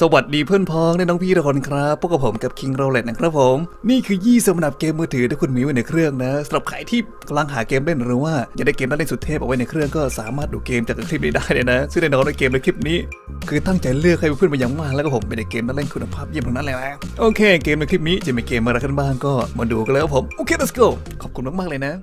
สวัสดีเพื่อนพ้องและน้องพี่ทุกคนครับพวกกับผมกับ King r o l e t นะครับผม นี่คือยี่สำหรับเกมมือถือที่คุณมีไว้ในเครื่องนะสำหรับใครที่กำลังหาเกมเล่นหรือว่าอยากได้เกมน่าเล่นสุดเทพเอาไว้ในเครื่องก็สามารถดูเกมจากคลิปนี้ได้เลยนะ ซึ่งแน่นอนในเกมในคลิปนี้ คือตั้งใจเลือกให้เพื่อนมาอย่างมากแล้วก็ผมเป็นเกมน่าเล่นคุณภาพเยี่ยมทั้งนั้นเลยนะโอเค เกมในคลิปนี้จะมีเกมอะไรกันบ้างก็มาดูกันเลยครับผมโอเค let's go ขอบคุณมากๆเลยนะ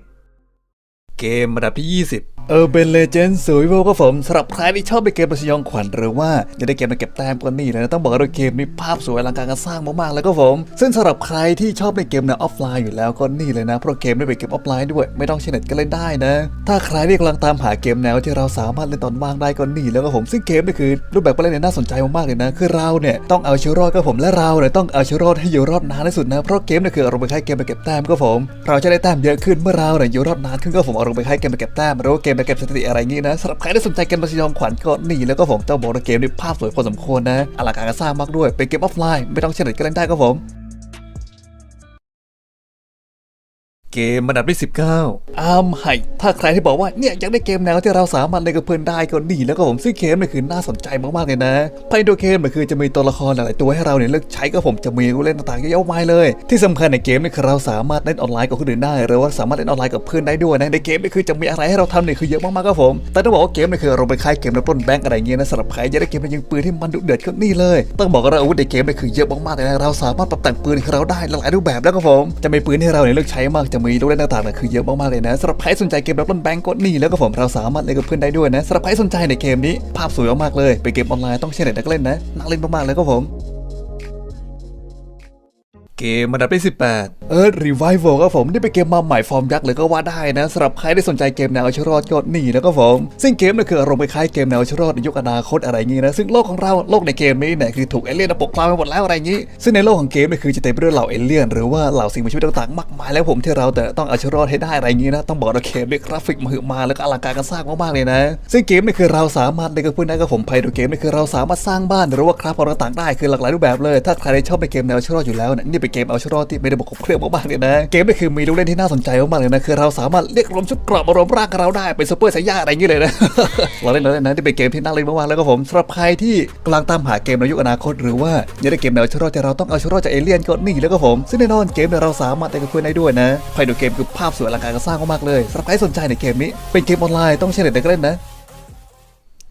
เกมระดับที่ 20 เออเป็นเลเจนด์สวยเวลก็ผมสำหรับใครที่ชอบในเกมประสยองขวัญหรือว่าอยากได้เกมมาเก็บแต้มก็นี่เลยนะต้องบอกว่าเกมมีภาพสวยอลังการการสร้างมากๆแล้วก็ผม ซึ่งสำหรับใครที่ชอบในเกมแนวออฟไลน์อยู่แล้วก็นี่เลยนะเพราะเกมได้เป็นเกมออฟไลน์ด้วยไม่ต้องใช้เน็ตก็เล่นได้นะ ถ้าใครที่กำลังตามหาเกมแนวที่เราสามารถเล่นตอนว่างได้ก็นี่แล้วก็ผมซึ่งเกมนี่คือรูปแบบการเล่นน่าสนใจมากๆเลยนะ คือเราเนี่ยต้องเอาชีวิตรอดก็ผมและเราเนี่ยต้องเอาชีวิตรอดให้อยู่รอดนานที่สุดนะเพราะเกมนี่คืออารมณ์คล้ายเกมไปเก็บแต้มก็ผม เราจะได้แต้มเยอะขึ้นเมื่อเราเนี่ยอยู่รอดนานขึ้นก็ผมอารมณ์คล้ายเกมไปเก็บแต้มหรือว่าเกมไปเก็บสถิติอะไรอย่างงี้นะสำหรับใครที่สนใจเกมประสยองขวัญก็นี่แล้วก็ผมต้าบอกว่าเกมนี้ภาพสวยพอสมควรนะอลังการการสร้างมากด้วยเป็นเกมออฟไลน์ไม่ต้องเช้เน็ตก็เล่นได้ก็ผม เกมอันดับที่19อาร์มไฮถ้าใครที่บอกว่าเนี่ยอยากได้เกมแนวที่เราสามารถเล่นกับเพื่อนได้ก็ดีแล้วก็ผมซึ่งเกมเนี่ยคือน่าสนใจมากๆเลยนะภายในตัวเกมมันคือจะมีตัวละครหลายๆตัวให้เราเนี่ยเลือกใช้ก็ผมจะมีผู้เล่นต่างๆเยอะมากเลย ที่สำคัญในเกมเนี่ยคือเราสามารถเล่นออนไลน์กับคนอื่นได้หรือว่าสามารถเล่นออนไลน์กับเพื่อนได้ด้วยนะในเกมเนี่ยคือจะมีอะไรให้เราทำเนี่ยคือเยอะมากๆครับผม แต่ต้องบอกว่าเกมเนี่ยคือเราไปคล้ายเกมรับปล้นแบงก์อะไรเงี้ยนะสำหรับใครอยากได้เกมยิงปืนที่มันดุเดือดก็นี่เลย ต้องบอกว่าอาวุธในเกมเนี่ยคือเยอะมากๆเลยนะเราสามารถปรับแต่งปืนให้เราได้หลายรูปแบบแล้วก็ผมจะมีปืนให้เราเนี่ยเลือกใช้มากจะมีลูกเล่นต่างๆเนี่ยคือเยอะมากๆเลยนะสำหรับใครสนใจเกมรับล้นแบงก์กดนี่แล้วก็ผมเราสามารถเล่นกับเพื่อนได้ด้วยนะสำหรับใครสนใจในเกมนี้ภาพสวยมากๆเลยเป็นเกมออนไลน์ต้องใช้เน็ตนักเล่นนะน่าเล่นมากๆเลยก็ผม เกมอันดับที่18เออรีไวโวก็ผมนี่เป็นเกมมาใหม่ฟอร์มยักษ์เลยก็ว่าได้นะสำหรับใครที่สนใจเกมแนวเอาชรอดก็นี่แล้วก็ผม ซึ่งเกมนี่คืออารมณ์คล้ายเกมแนวเอาชรอดในยุคอนาคตอะไรอย่างงี้นะซึ่งโลกของเราโลกในเกมนี้เนี่ยคือถูกเอเลี่ยนปกครองไปหมดแล้วอะไรอย่างงี้ ซึ่งในโลกของเกมนี่คือจะเต็มไปด้วยเหล่าเอเลี่ยนหรือว่าเหล่าสิ่งมีชีวิตต่างๆมากมายแล้วผมที่เราแต่ต้องเอาชรอดให้ได้อะไรอย่างงี้นะต้องบอกว่าเกมด้วยกราฟิกมหึมาแล้วก็อลังการการสร้างมากๆเลยนะ ซึ่งเกมนี่คือเราสามารถเล่นกับเพื่อนได้ก็ผมภายในเกมนี่คือเราสามารถสร้างบ้านหรือว่าคราฟของต่างๆได้คือหลากหลายรูปแบบเลย ถ้าใครชอบในเกมแนวชรอดอยู่แล้วเนี่ยนี่เป็นเกมเอาชวรอดที่ม่ได้บครบเครื่องมากๆเลยนะ เกมนี่คือมีลูกเล่นที่น่าสนใจมากๆเลยนะคือเราสามารถเรียกรวมชุดกรอบอารมณ์ร่างเราได้เป็นซูเปอร์ไซย่าอะไรอย่างเงี้ยเลยนะเราเล่นเราเล่นนะที่เป็นเกมที่น่าเล่นมากๆแล้วก็ผมสำหรับใครที่กำลังตามหาเกมในยุคอนาคต หรือว่าอยากได้เกมแนวชรอดแต่เราต้องเอาชรอดจากเอเลี่ยนก็นี่แล้วก็ผมซึ่งแน่นอนเกมเราสามารถเล่นกับเพื่อนได้ด้วยนะภายในเกมคือภาพสวยอลังการการสร้างมากๆเลยสำหรับใครสนใจในเกมนี้เป็นเกมออนไลน์ต้องใช้เน็ตในการเล่นนะ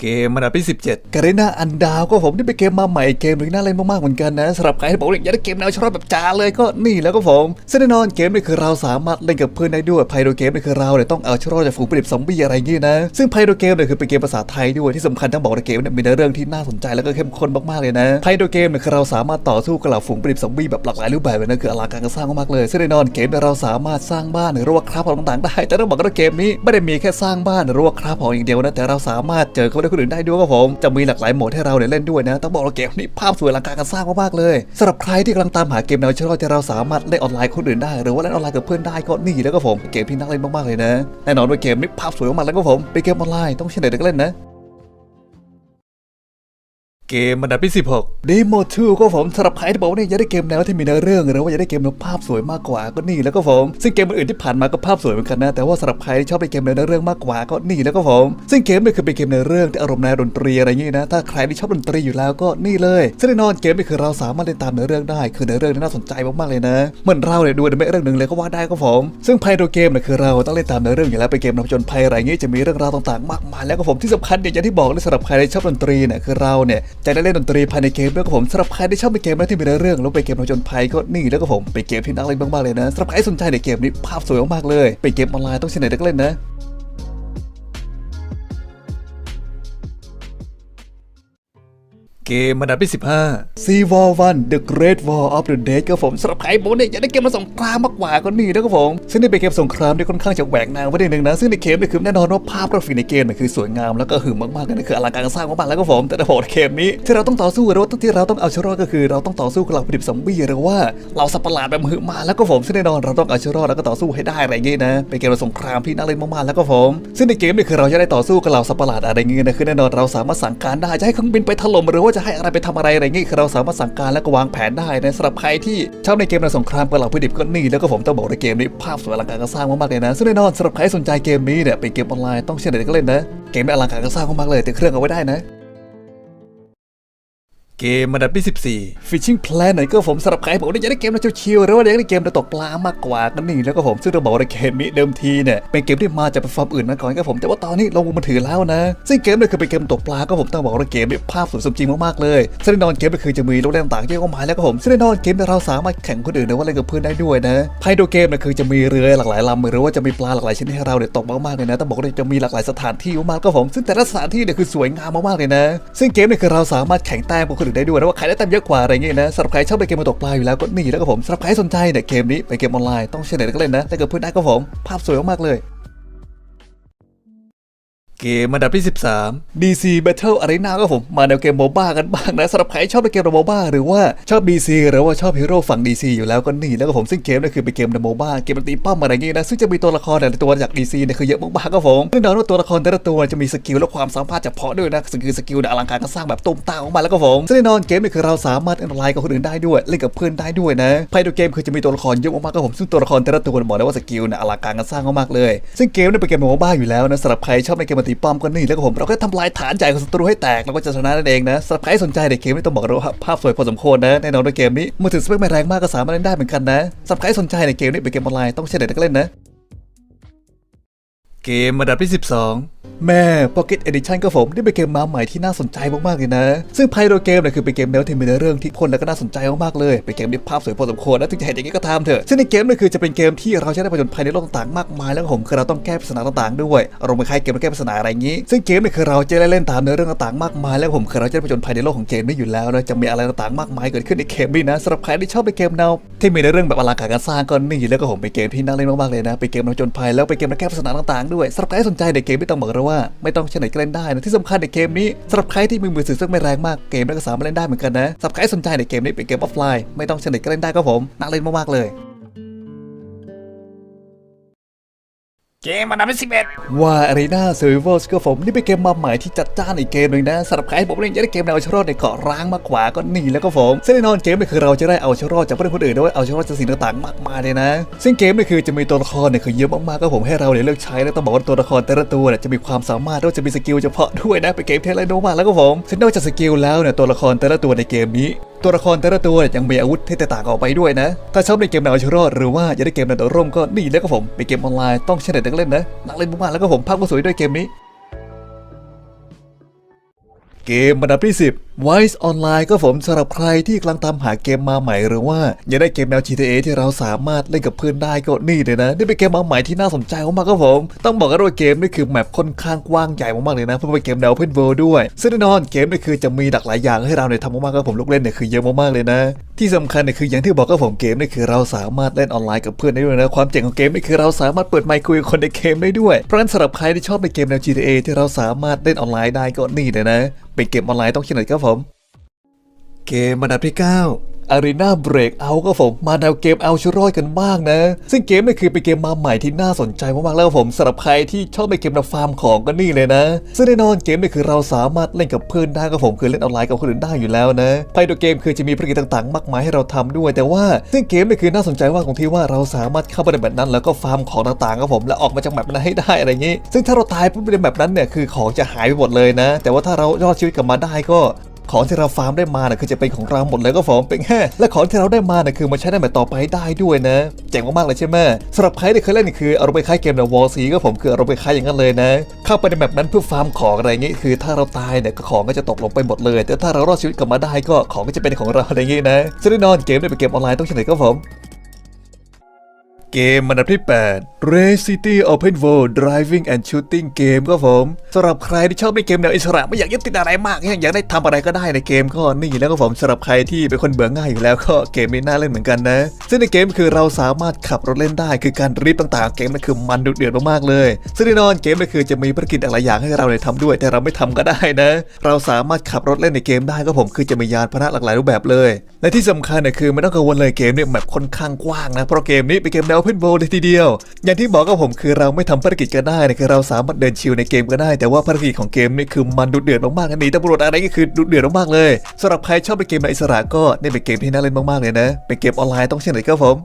เกมอันดับที่17การีนาอันดาวก็ผมที่เป็นเกมมาใหม่เกมหนึ่งน่าเล่นมากๆเหมือนกันนะสำหรับใครที่บอกว่าอยากได้เกมแนวชอบแบบจ๋าเลยก็นี่แล้วก็ผมซึ่งแน่นอนเกมนี่คือเราสามารถเล่นกับเพื่อนได้ด้วยภายในเกมนี่คือเราเนี่ยต้องเอาชรอดจากฝูงปลิบซอมบี้อะไรอย่างงี้นะ ซึ่งภายในเกมเนี่ยคือเป็นเกมภาษาไทยด้วยที่สำคัญต้องบอกว่าเกมเนี่ยมีเนื้อเรื่องที่น่าสนใจแล้วก็เข้มข้นมากๆเลยนะภายในเกมเนี่ยคือเราสามารถต่อสู้กับเหล่าฝูงปลิบซอมบี้แบบหลากหลายรูปแบบเลยนะคืออลังการการสร้างมากๆเลยซึ่งแน่นอนเกมเนี่ยเราสามารถสร้างบ้านหรือว่าคราฟของต่างๆได้ แต่ต้องบอกว่าเกมนี้ไม่ได้มีแค่สร้างบ้านหรือว่าคราฟของอย่างเดียวนะแต่เราสามารถเจอเขาได้คนอื่นได้ด้วยครับผมจะมีหลากหลายโหมดให้เราเนี่ยเล่นด้วยนะต้องบอกว่าเกมนี้ภาพสวยอลังการกันสร้างมากๆเลยสำหรับใครที่กำลังตามหาเกมแนวเชื่อที่เราสามารถเล่นออนไลน์คนอื่นได้หรือว่าเล่นออนไลน์กับเพื่อนได้ก็นี่แล้วก็ผมเกมที่น่าเล่นมากๆเลยนะแน่นอนว่าเกมนี้ภาพสวยมากๆแล้วก็ผมเป็นเกมออนไลน์ต้องใช้เด็กเล่นนะ เกมอันดับที่ 16 Demo 2ก็ผมสำหรับใครที่บอกว่าเนี่ยอยากได้เกมแนวที่มีเนื้อเรื่องหรือว่าอยากได้เกมแนวภาพสวยมากกว่าก็นี่แล้วก็ผม ซึ่งเกมอื่นที่ผ่านมาก็ภาพสวยเหมือนกันนะ แต่ว่าสำหรับใครที่ชอบในเกมแนวเนื้อเรื่องมากกว่าก็นี่แล้วก็ผม ซึ่งเกมนี่คือเป็นเกมเนื้อเรื่องที่อารมณ์แนวดนตรีอะไรอย่างงี้นะ ถ้าใครที่ชอบดนตรีอยู่แล้วก็นี่เลยซึ่งแน่นอนเกมนี่คือเราสามารถเล่นตามเนื้อเรื่องได้ คือเนื้อเรื่องนี่น่าสนใจมากๆเลยนะเหมือนเราเนี่ยดูอนิเมะเรื่องหนึ่งเลยก็ว่าได้ก็ผมซึ่งภายในเกมเนี่ยคือเราต้องเล่นตามเนื้อเรื่องอยู่แล้วเป็นเกมนำจญภัยอะไรอย่างงี้จะมีเรื่องราวต่างๆ มากมายแล้วก็ผมที่สำคัญเนี่ยอย่างที่บอกเลยสำหรับใครที่ชอบดนตรีเนี่ยคือเราเนี่ยจะได้เล่นดนตรีภายในเกมด้วยก็ผมสำหรับใครที่ชอบเป็นเกมแล้วที่มีเนื้อเรื่องแล้วเป็นเกมผจญภัยก็นี่แล้วก็ผมเป็นเกมที่น่าเล่นมากๆเลยนะสำหรับใครสนใจในเกมนี้ภาพสวยมากๆเลยเป็นเกมออนไลน์ต้องใช้เน็ตนักเล่นนะ เกมอันดับที่15 Sea War 1 The Great War of the Dead ก็ผมสำหรับใครบอกเนี่ยอยากได้เกมมาสงครามมากกว่าก็นี่นะครับผม ซึ่งนี่เป็นเกมสงครามที่ค่อนข้างจะแหวกแนวประเด็นหนึ่งนะ ซึ่งในเกมเนี่ยคือแน่นอนว่าภาพกราฟิกในเกมเนี่ยคือสวยงามแล้วก็หึมมากๆกันคืออลังการสร้างมากๆแล้วก็ผม แต่ในโหดเกมนี้ที่เราต้องต่อสู้หรือว่าที่เราต้องเอาชนะก็คือเราต้องต่อสู้กับเหล่าผลิตซอมบี้หรือว่าเราสัตว์ประหลาดแบบหึมมาแล้วก็ผมซึ่งแน่นอนเราต้องเอาชนะแล้วก็ต่อสู้ให้ได้อะไรอย่างงี้นะเป็นเกมสงครามที่น่าเล่นมากๆแล้วก็ผมซึ่งในเกมเนี่ยคือเราจะได้ต่อสู้กับเหล่าสัตว์ประหลาดอะไรอย่างงี้นะคือแน่นอนเราสามารถสั่งการได้จะให้เครื่องบินไปถล่มหรือว่าจะให้อะไรไปทำอะไรอะไรอย่างงี้คือเราสามารถสั่งการและก็วางแผนได้นะสำหรับใครที่ชอบในเกมในสงครามกับเหล่าผู้ดิบก็นี่แล้วก็ผมต้องบอกในเกมนี้ภาพสวยอลังการการสร้างมากๆเลยนะซึ่งแน่นอนสำหรับใครสนใจเกมนี้เนี่ยเป็นเกมออนไลน์ต้องเชื่อเด็กก็เล่นนะเกมนี้อลังการการสร้างมากๆเลยติดเครื่องเอาไว้ได้นะ เกมอันดับที่ 14 Fishing Planet ก็ผมสำหรับใครบอกว่าอยากได้เกมแนวชิวๆหรือว่าอยากได้เกมแนวตกปลามากกว่าก็นี่แล้วก็ผมซึ่งเราบอกว่าเกมนี้เดิมทีเนี่ยเป็นเกมที่มาจากแพลตฟอร์มอื่นมาก่อนก็ผมแต่ว่าตอนนี้ลงมือถือแล้วนะ ซึ่งเกมเนี่ยคือเป็นเกมตกปลาก็ผมต้องบอกว่าเกมนี้ภาพสวยสมจริงมากๆเลยซึ่งแน่นอนเกมก็คือจะมีลูกเล่นต่างๆเยอะมากแล้วก็ผมซึ่งแน่นอนเกมเนี่ยเราสามารถแข่งคนอื่นหรือว่าเล่นกับเพื่อนได้ด้วยนะภายในเกมเนี่ยคือจะมีเรือหลากหลายลำหรือว่าจะมีปลาหลากหลายชนิดให้เราเนี่ยตกมากๆเลยนะต้องบอกว่าจะมีหลากหลายสถานที่มากๆก็ผม ซึ่งแต่ละสถานที่เนี่ยคือสวยงามมากๆเลยนะ ซึ่งเกมเนี่ยคือเราสามารถแข่งแต้มกับคนอื่นได้ด้วยนะว่าใครได้แต้มเยอะกว่าอะไรเงี้ยนะสำหรับใครชอบเล่นเกมมาตกปลาอยู่แล้วก็นี่แล้วก็ผมสำหรับใครสนใจเนี่ยเกมนี้เป็นเกมออนไลน์ต้องเชื่อไหนก็เล่นนะแต่กับเพื่อนได้ก็ผมภาพสวยมากๆเลย เกมอันดับที่ 13 DC Battle Arena ก็ผมมาแนวเกมโมบ้ากันบ้างนะสำหรับใครชอบเล่นเกมโมบ้าหรือว่าชอบ DC หรือว่าชอบฮีโร่ฝั่ง DC อยู่แล้วก็นี่แล้วก็ผมซึ่งเกมนี่คือเป็นเกมโมบ้าเกมตีป้อมอะไรอย่างงี้นะซึ่งจะมีตัวละครแต่ละตัวจาก DC เนี่ยคือเยอะมากๆก็ผมแน่นอนว่าตัวละครแต่ละตัวจะมีสกิลและความสามารถเฉพาะด้วยนะซึ่งคือสกิลเนี่ยอลังการก็สร้างแบบตุ้มตาออกมาแล้วก็ผมซึ่งแน่นอนเกมนี่คือเราสามารถเล่นออนไลน์กับคนอื่นได้ด้วยเล่นกับเพื่อนได้ด้วยนะภายในเกมคือจะมีตัวละครเยอะมากๆก็ผมซึ่งตัวละครแต่ละตัวบอกเลยว่าสกิลเนี่ยอลังการกันสร้างมากๆเลย ซึ่งเกมนี่เป็นเกมโมบ้าอยู่แล้วนะสำหรับใครชอบในเกมตีป้อมก็นี่แล้วก็ผมเราก็ทำลายฐานใหญ่ของศัตรูให้แตกแล้วก็จะชนะนั่นเองนะสำหรับใครสนใจในเกมนี้ต้องบอกเลยว่าภาพสวยพอสมควรนะแน่นอนในเกมนี้มือถือสเปคไม่แรงมากก็สามารถเล่นได้เหมือนกันนะสำหรับใครสนใจในเกมนี้เป็นเกมออนไลน์ต้องเช้เด็กเล่นนะ เกมอันดับที่ 12 แม่ Pocket Edition ก็ผมนี่เป็นเกมมาใหม่ที่น่าสนใจมากๆเลยนะ ซึ่งภายในเกมเนี่ยคือเป็นเกมแนวที่มีเนื้อเรื่องที่คนแล้วก็น่าสนใจมากๆเลย เป็นเกมที่ภาพสวยพอสมควรนะถึงจะเห็นอย่างนี้ก็ตามเถอะ ซึ่งในเกมเนี่ยคือจะเป็นเกมที่เราจะได้ผจญภัยในโลกต่างๆมากมายแล้วผมคือเราต้องแก้ปริศนาต่างๆด้วยอารมณ์คล้ายเกมแก้ปริศนาอะไรอย่างนี้ ซึ่งเกมเนี่ยคือเราจะได้เล่นตามเนื้อเรื่องต่างๆมากมาย แล้วผมคือเราจะได้ผจญภัยในโลกของเกมนี้อยู่แล้วนะจะมีอะไรต่างๆมากมายเกิดขึ้นในเกมนี้นะสำหรับใครที่ชอบในเกมแนวที่มีเนื้อเรื่องแบบอลังการการสร้างก็นี่แล้วก็ผมเป็นเกมที่น่าเล่นมากๆเลยนะเป็นเกมผจญภัยแล้วเป็นเกมแก้ปริศนาต่างด้วยสำหรับใครสนใจในเกมไม่ต้องบอกเลยว่าไม่ต้องใช้ไหนก็เล่นได้นะที่สำคัญในเกมนี้สำหรับใครที่มีมือถือซึ่งไม่แรงมากเกมนี้ก็สามารถเล่นได้เหมือนกันนะสำหรับใครสนใจในเกมนี้เป็นเกมออฟไลน์ไม่ต้องใช้ไหนก็เล่นได้ก็ผมน่าเล่นมากๆเลย เกมอันดับที่สิบเอ็ดว่า Arena Survivors ก็ผมนี่เป็นเกมมาใหม่ที่จัดจ้านอีกเกมหนึ่งนะสำหรับใครที่ผมเล่นจะได้เกมแนวเอาชรอดในเกาะร้างมากกว่าก็นี่แล้วก็ผมซึ่งแน่นอนเกมนี่คือเราจะได้เอาชรอดจากผู้เล่นคนอื่นด้วยเอาชรอดจากสิ่งต่างๆมากมายเลยนะ ซึ่งเกมนี่คือจะมีตัวละครเนี่ยคือเยอะมากๆก็ผมให้เราเนี่ยเลือกใช้แล้วต้องบอกว่าตัวละครแต่ละตัวเนี่ยจะมีความสามารถด้วจะมีสกิลเฉพาะด้วยนะเป็นเกมเทเลโนมากแล้วก็ผมซึ่งนอกจากสกิลแล้วเนี่ยตัวละครแต่ละตัวในเกมนี้ ตัวละครแต่ละตัวเนี่ยยังมีอาวุธที่แตกต่างออกไปด้วยนะ ถ้าชอบในเกมแนวเอาชีวิตรอดหรือว่าอยากได้เกมแนวต่อร่มก็นี่แล้วก็ผมเป็นเกมออนไลน์ต้องใช้เน็กเล่นนะนักเล่นมากๆแล้วก็ผมภาพก็สวยด้วยเกมนี้ เกมอันดับที่10 Wise Online ก็ผมสำหรับใครที่กำลังตามหาเกมมาใหม่หรือว่าอยากได้เกมแนว GTA ที่เราสามารถเล่นกับเพื่อนได้ก็นี่เลยนะ นี่เป็นเกมมาใหม่ที่น่าสนใจมากๆครับผม ต้องบอกกันว่าเกมนี่คือแมปค่อนข้างกว้างใหญ่มากๆเลยนะเพราะเป็นเกมแนว Open World ด้วย ซึ่งแน่นอนเกมนี่คือจะมีหลากหลายอย่างให้เราเนี่ยทำมากๆครับผมลูกเล่นเนี่ยคือเยอะมากๆเลยนะ ที่สำคัญเนี่ยคืออย่างที่บอกก็ผมเกมนี่คือเราสามารถเล่นออนไลน์กับเพื่อนได้ด้วยนะความเจ๋งของเกมนี่คือเราสามารถเปิดไมค์คุยกับคนในเกมได้ด้วยเพราะฉะนั้นสำหรับใครที่ชอบในเกมแนว GTA ที่เราสามารถเล่นออนไลน์ได้ก็นี่เลยนะเป็นเกมออนไลน์ต้องเช่นไหนครับผม เกมอันดับที่ 9 Arena Breakout ก็ผมมาแนวเกมเอาชิรอดกันบ้างนะ ซึ่งเกมนี่คือเป็นเกมมาใหม่ที่น่าสนใจมากๆแล้วครับผมสำหรับใครที่ชอบในเกมแนวฟาร์มของก็นี่เลยนะ ซึ่งแน่นอนเกมนี่คือเราสามารถเล่นกับเพื่อนได้ก็ผมคือเล่นออนไลน์กับคนอื่นได้อยู่แล้วนะภายในเกมคือจะมีภารกิจต่างๆ มากมายให้เราทำด้วย แต่ว่าซึ่งเกมนี่คือน่าสนใจมากตรงที่ว่าเราสามารถเข้าไปในแบบนั้น แล้วก็ฟาร์มของต่างๆครับผมแล้วออกมาจากแบบนั้นให้ได้อะไรอย่างนี้ ซึ่งถ้าเราตายปุ๊บในแบบนั้นเนี่ยคือของจะหายไปหมดเลยนะ แต่ว่าถ้าเรารอดชีวิตกลับมาได้ก็ ของที่เราฟาร์มได้มาเนี่ยคือจะเป็นของเราหมดเลยก็ผมเป็นแค่และของที่เราได้มาเนี่ยคือมาใช้ได้แบบต่อไปได้ด้วยนะเจ๋งมากๆเลยใช่ไหมสำหรับใครที่เคยเล่นนี่คือเอาราไปคล้ายเกมในวอลซีก็ผมคือเอาราไปคล้ายอย่างนั้นเลยนะ เข้าไปในแบบนั้นเพื่อฟาร์มของอะไรอย่างงี้คือ ถ้าเราตายเนี่ยก็ของก็จะตกลงไปหมดเลย แต่ถ้าเรารอดชีวิตกลับมาได้ก็ของก็จะเป็นของเราอะไรอย่างงี้นะซึ่งแน่นอนเกมเนี่ยเป็นเกมออนไลน์ต้องเฉลยก็ผม เกมอันดับที่ 8 Race City Open World Driving and Shooting เกมก็ผมสำหรับใครที่ชอบในเกมแนวอิสระไม่อยากยึดติดอะไรมาก อยากได้ทำอะไรก็ได้ในเกมก็นี่แล้วก็ผมสำหรับใครที่เป็นคนเบื่อง่ายอยู่แล้วก็เกมนี้น่าเล่นเหมือนกันนะ ซึ่งในเกมคือเราสามารถขับรถเล่นได้คือการรีบต่างๆ เกมนั่นคือมันดุเดือดมากๆเลย ซึ่งแน่นอนเกมนั่นคือจะมีภารกิจหลายอย่างให้เราได้ทำด้วย แต่เราไม่ทำก็ได้นะ เราสามารถขับรถเล่นในเกมได้ก็ผมคือจะมียานพาหนะหลากหลายรูปแบบเลย และที่สำคัญเนี่ยคือไม่ต้องกังวลเลยเกมเนี่ยแบบค่อนข้างกว้างนะเพราะเกมนี้เป็นเกมแนวราเพ่นโบเลยทีเดียว อย่างที่บอกกับผมคือเราไม่ทำภารกิจก็ได้นะคือเราสามารถเดินชิลในเกมก็ได้ แต่ว่าภารกิจของเกมนี่คือมันดุเดือดมากๆนะหนีตำรวจอะไรก็คือดุเดือดมากๆเลยสำหรับใครชอบในเกมในอิสระก็นี่เป็นเกมที่น่าเล่นมากๆเลยนะ เป็นเกมออนไลน์ต้องเช่นไหนครับผม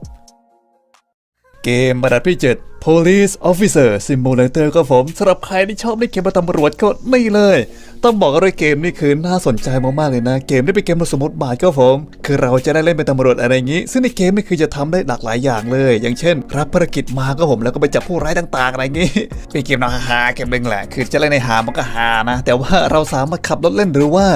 เกมอันดับที่ 7 Police Officer Simulator ก็ผมสำหรับใครที่ชอบเล่นเกมตำรวจก็นี่เลย ต้องบอกว่าเกมนี่คือน่าสนใจมากๆเลยนะ เกมนี้เป็นเกมสมมติบาทก็ผม คือเราจะได้เล่นเป็นตำรวจอะไรอย่างนี้ ซึ่งในเกมนี่คือจะทำได้หลากหลายอย่างเลย อย่างเช่น รับภารกิจมาก็ผมแล้วก็ไปจับผู้ร้ายต่าง ๆ อะไรอย่างนี้ เป็นเกมนาฮาเกมหนึ่งแหละ คือจะเล่นในหามันก็ฮานะ แต่ว่าเราสามารถขับรถเล่นหรือว่า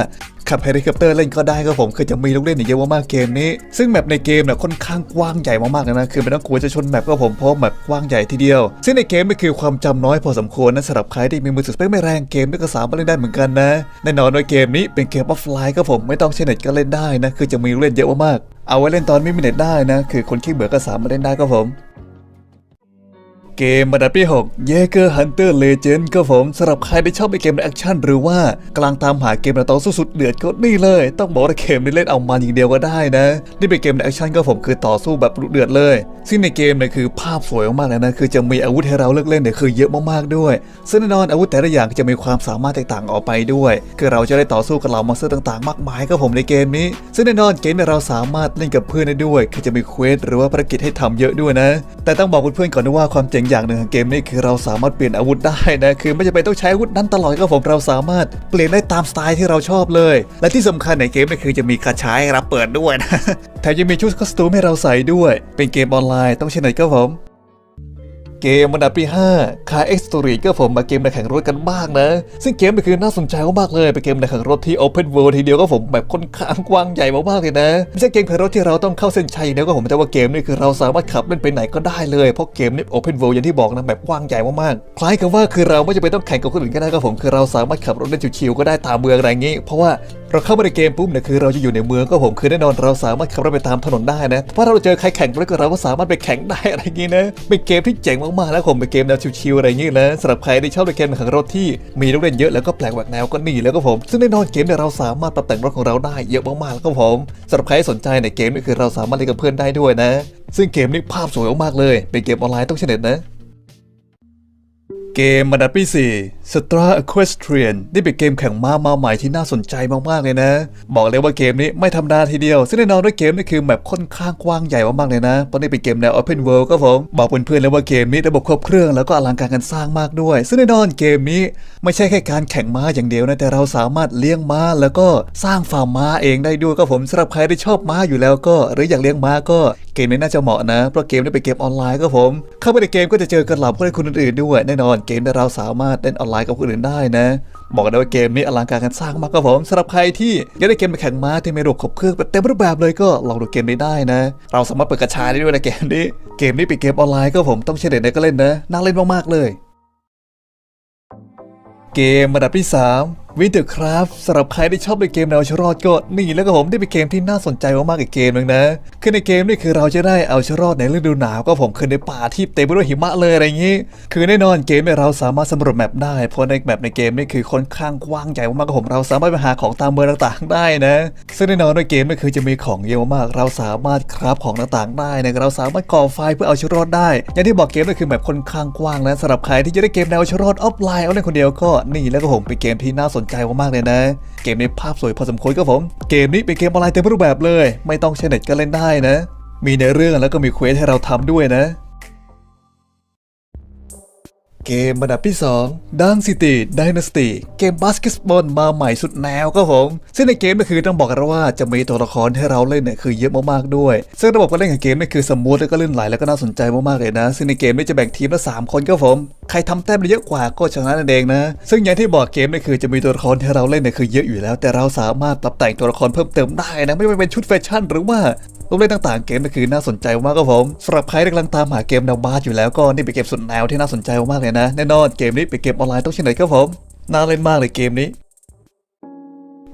ขับเฮลิคอปเตอร์เล่นก็ได้ครับผมคือจะมีลูกเล่นอีกเยอะมากเกมนี้ ซึ่งแมปในเกมเนี่ยค่อนข้างกว้างใหญ่มากๆนะคือไม่ต้องกลัวจะชนแมปก็ผมเพราะแมปกว้างใหญ่ทีเดียว ซึ่งในเกมไม่คือความจำน้อยพอสมควรนะสำหรับใครที่มีมือถือสเปคไม่แรงเกมนี่ก็สามารถเล่นได้เหมือนกันนะแน่นอนว่าเกมนี้เป็นเกมออฟไลน์ครับผมไม่ต้องใช้เน็ตก็เล่นได้นะคือจะมีลูกเล่นเยอะมากๆเอาไว้เล่นตอนไม่มีเน็ตได้นะ คือคนขี้เบื่อก็สามารถเล่นได้ครับผม เกมระดับที่6 Jaeger Hunter Legend ก็ผมสำหรับใครที่ชอบในเกมแอคชั่นหรือว่ากำลังตามหาเกมระต่อสู้สุดเดือดก็นี่เลย ต้องบอกว่าเกมนี้เล่นเอามันอย่างเดียวก็ได้นะ นี่เป็นเกมแอคชั่นก็ผมคือต่อสู้แบบดุเดือดเลย ซึ่งในเกมเนี่ยคือภาพสวยมากๆเลยนะ คือจะมีอาวุธให้เราเลือกเล่นเนี่ยคือเยอะมากๆด้วย ซึ่งแน่นอนอาวุธแต่ละอย่างจะมีความสามารถแตกต่างออกไปด้วย คือเราจะได้ต่อสู้กับเหล่ามอนสเตอร์ต่างๆ มากมายครับผมในเกมนี้ ซึ่งแน่นอนเกมเนี่ยเราสามารถเล่นกับเพื่อนได้ด้วย คือจะมีเควสหรือว่าภารกิจให้ทำเยอะด้วยนะ แต่ต้องบอกเพื่อนๆก่อนว่าความเจ๋งอย่างหนึ่งของเกมนี้คือเราสามารถเปลี่ยนอาวุธได้นะคือไม่จำเป็นต้องใช้อาวุธนั้นตลอดครับผมเราสามารถเปลี่ยนได้ตามสไตล์ที่เราชอบเลย และที่สำคัญในเกมนี่คือจะมีกระชายให้รับเปิดด้วยนะแถมยังมีชุดคอสตูมให้เราใส่ด้วย เป็นเกมออนไลน์ต้องใช้เน็ตครับผม เกมอันดับที่5 Car X Story ก็ผมมาเกมในแข่งรถกันบ้างนะ ซึ่งเกมนี้คือน่าสนใจมากเลยเป็นเกมในแข่งรถที่ Open World ทีเดียวก็ผมแบบค่อนข้างกว้างใหญ่มากๆเลยนะ ไม่ใช่เกมแข่งรถที่เราต้องเข้าเส้นชัยอย่างเดียวก็ผมแต่ว่าเกมนี้คือเราสามารถขับเล่นไปไหนก็ได้เลยเพราะเกมนี้ Open World อย่างที่บอกนะแบบกว้างใหญ่มากๆคล้ายกับว่าคือเราไม่จำเป็นต้องแข่งกับคนอื่นก็ได้ก็ผมคือเราสามารถขับรถเล่นชิวๆก็ได้ตามเมืองอะไรอย่างงี้ เพราะว่าเราเข้ามาในเกมปุ๊บเนี่ยคือเราจะอยู่ในเมืองก็ผมคือแน่นอนเราสามารถขับรถไปตามถนนได้นะเพราะถ้าเราเจอใครแข่งรถก็เราก็สามารถไปแข่งได้อะไรอย่างงี้นะเป็นเกมที่เจ๋งมากๆแล้วผมเป็นเกมแนวชิวๆอะไรอย่างงี้นะสำหรับใครที่ชอบในเกมข่งรถที่มีลูกเล่นเยอะแล้วก็แปลกแหวกแนวก็นี่แล้วก็ผม ซึ่งแน่นอนเกมเนี่ยเราสามารถปรับแต่งรถของเราได้เยอะมากๆแล้วก็ผมสำหรับใครที่สนใจในเกมนี่คือเราสามารถเล่นกับเพื่อนได้ด้วยนะ ซึ่งเกมนี้ภาพสวยมากๆเลย เป็นเกมออนไลน์ต้องใช้เน็ตนะ เกมอันดับที่4 Stra Equestrian นี่เป็นเกมแข่งม้ามาใหม่ที่น่าสนใจมากๆเลยนะ บอกเลยว่าเกมนี้ไม่ธรรมดาทีเดียว ซึ่งแน่นอนด้วยเกมนี่คือแบบค่อนข้างกว้างใหญ่มากๆเลยนะ เพราะนี่เป็นเกมแนว Open World ก็ผม บอกเพื่อนๆเลยว่าเกมนี้ระบบครบเครื่องแล้วก็อลังการการสร้างมากด้วย ซึ่งแน่นอนเกมนี้ไม่ใช่แค่การแข่งม้าอย่างเดียวนะ แต่เราสามารถเลี้ยงม้าแล้วก็สร้างฟาร์มม้าเองได้ด้วยก็ผมสำหรับใครที่ชอบม้าอยู่แล้วก็ หรืออยากเลี้ยงม้าก็เกมนี้น่าจะเหมาะนะเพราะเกมนี้เป็นเกมออนไลน์ก็ผม เข้าไปในเกมก็จะเจอกันเหล่าผู้เล่นคนอื่นๆด้วยแน่นอนเกมที่เราสามารถเล่นออนไลน์กับคนอื่นได้นะ บอกกันได้ว่าเกมนี้อลังการการสร้างมากครับผมสำหรับใครที่อยากได้เกมไปแข่งม้าที่มีระบบครบเครื่องเต็มรูปแบบเลยก็ลองดูเกมนี้ได้นะ เราสามารถเปิดกระชายได้ด้วยนะเกมนี้ เกมนี้เป็นเกมออนไลน์ก็ผมต้องเชนเด็ดก็เล่นนะน่าเล่นมากๆเลย เกมระดับที่ 3 Wintercraft สำหรับใครที่ชอบในเกมแนวชรอดก็นี่แล้วก็ผมได้เป็นเกมที่น่าสนใจมากๆอีกเกมหนึ่งนะคือในเกมนี่คือเราจะได้เอาชรอดในฤดูหนาวก็ผมคือในป่าที่เต็มไปด้วยหิมะเลยอะไรอย่างนี้ คือแน่นอนเกมเนี่ยเราสามารถสำรวจแมปได้เพราะในแมปในเกมนี่คือค่อนข้างกว้างใหญ่มากๆก็ผมเราสามารถไปหาของตามเมืองต่างๆ ได้นะ ซึ่งแน่นอนในเกมนี่คือจะมีของเยอะมากๆเราสามารถคราฟของต่างๆได้นะเราสามารถก่อไฟเพื่อเอาชีรอดได้ อย่างที่บอกเกมนี่คือแมปค่อนข้างกว้างนะสำหรับใครที่จะได้เกมแนวชีรอดออฟไลน์เอาเล่นคนเดียวก็นี่แล้วก็ผมเป็นเกมที่น่าสนใจมากๆเลยนะ เกมนี้ภาพสวยพอสมควรครับผม เกมนี้เป็นเกมออนไลน์เต็มรูปแบบเลย ไม่ต้องใช้เน็ตก็เล่นได้นะ มีในเรื่องแล้วก็มีเควสให้เราทำด้วยนะ เกมระดับที่2 Dunk City Dynasty เกมบาสเกตบอลมาใหม่สุดแนวครับผม ซึ่งในเกมก็คือต้องบอกกันว่าจะมีตัวละครให้เราเล่นเนี่ยคือเยอะมากๆด้วย ซึ่งระบบการเล่นของเกมนี่คือสมูทแล้วก็ลื่นไหลแล้วก็น่าสนใจมากๆเลยนะ ซึ่งในเกมนี่จะแบ่งทีมละ3คนครับผม ใครทำแต้มได้เยอะกว่าก็ชนะนั่นเองนะ ซึ่งอย่างที่บอกเกมนี่คือจะมีตัวละครที่เราเล่นเนี่ยคือเยอะอยู่แล้ว แต่เราสามารถปรับแต่งตัวละครเพิ่มเติมได้นะไม่ว่าเป็นชุดแฟชั่นหรือว่ารูปเล่นต่างๆเกมก็คือน่าสนใจมากครับผมสำหรับใครที่กำลังตามหาเกมแนวบาสอยู่แล้วก็นี่เป็นเกมสุดแนวที่น่าสนใจมากเลยนะแน่นอนเกมนี้เป็นเกมออนไลน์ต้องเช่นไหนครับผมน่าเล่นมากเลยเกมนี้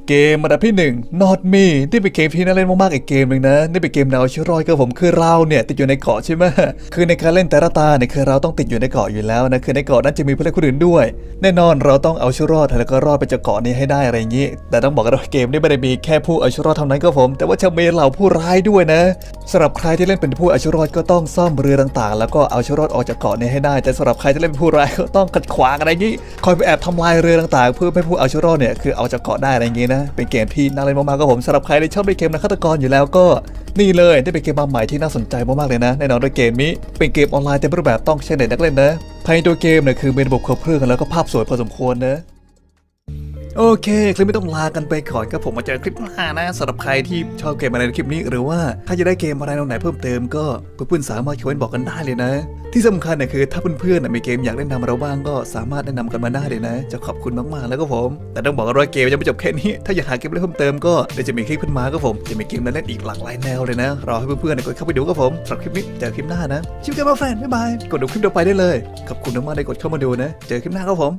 เกมอันดับที่1 Not Me นี่เป็นเกมที่น่าเล่นมากๆอีกเกมหนึ่งนะ นี่เป็นเกมแนวชิรอยก็ผมคือเราเนี่ยติดอยู่ในเกาะใช่ไหมคือในการเล่นแต่ละตาเนี่ยคือเราต้องติดอยู่ในเกาะอยู่แล้วนะคือในเกาะนั้นจะมีผู้เล่นคนอื่นด้วย แน่นอนเราต้องเอาชีวิตรอดแล้วก็รอดไปจากเกาะนี้ให้ได้อะไรอย่างนี้ แต่ต้องบอกกันว่าเกมนี้ไม่ได้มีแค่ผู้เอาชีวิตรอดเท่านั้นก็ผม แต่ว่าจะมีเหล่าผู้ร้ายด้วยนะสำหรับใครที่เล่นเป็นผู้เอาชีวิตรอดก็ต้องซ่อมเรือต่างๆ แล้วก็เอาชีวิตรอดออกจากเกาะนี้ให้ได้ แต่สำหรับใครที่เล่นเป็นผู้ร้ายก็ต้องขัดขวางอะไรอย่างนี้คอยไปแอบทำลายเรือต่างๆ เพื่อให้ผู้เอาชิรอดเนี่ยคือเอาจากเกาะได้อะไรอย่างนี้นะเป็นเกมที่น่าเล่นมากๆก็ผมสำหรับใครที่ชอบเล่นเกมนักฆาตกรอยู่แล้วก็นี่เลยได้เป็นเกมมาใหม่ที่น่าสนใจมากๆเลยนะแน่นอนด้วยเกมนี้เป็นเกมออนไลน์เต็มรูปแบบต้องใช้เน็ตนักเล่นนะภายในตัวเกมเนี่ยคือมีระบบครบเครื่องแล้วก็ภาพสวยพอสมควรนะ โอเค คลิปไม่ต้องลากันไปก่อนครับผมมาเจอคลิปหน้านะสำหรับใครที่ชอบเกมอะไรในคลิปนี้ หรือว่าถ้าจะได้เกมอะไรตรงไหนเพิ่มเติมก็เพื่อนๆสามารถคอมเมนต์บอกกันได้เลยนะ ที่สำคัญเนี่ยคือถ้าเพื่อนๆมีเกมอยากแนะนำเราบ้างก็สามารถแนะนำกันมาได้เลยนะ จะขอบคุณมากๆแล้วก็ผม แต่ต้องบอกกันว่าเกมยังไม่จบแค่นี้ ถ้าอยากหาเกมอะไรเพิ่มเติมก็เดี๋ยวจะมีคลิปขึ้นมาครับผมจะมีเกมมาเล่นอีกหลากหลายแนวเลยนะรอให้เพื่อนๆกดเข้าไปดูครับผมสำหรับคลิปนี้เจอคลิปหน้านะชิวเกมมาแฟนบ๊ายบายกดดูคลิปต่อไปได้เลยขอบคุณมากๆที่กดเข้ามาดูนะ เจอคลิปหน้าครับผม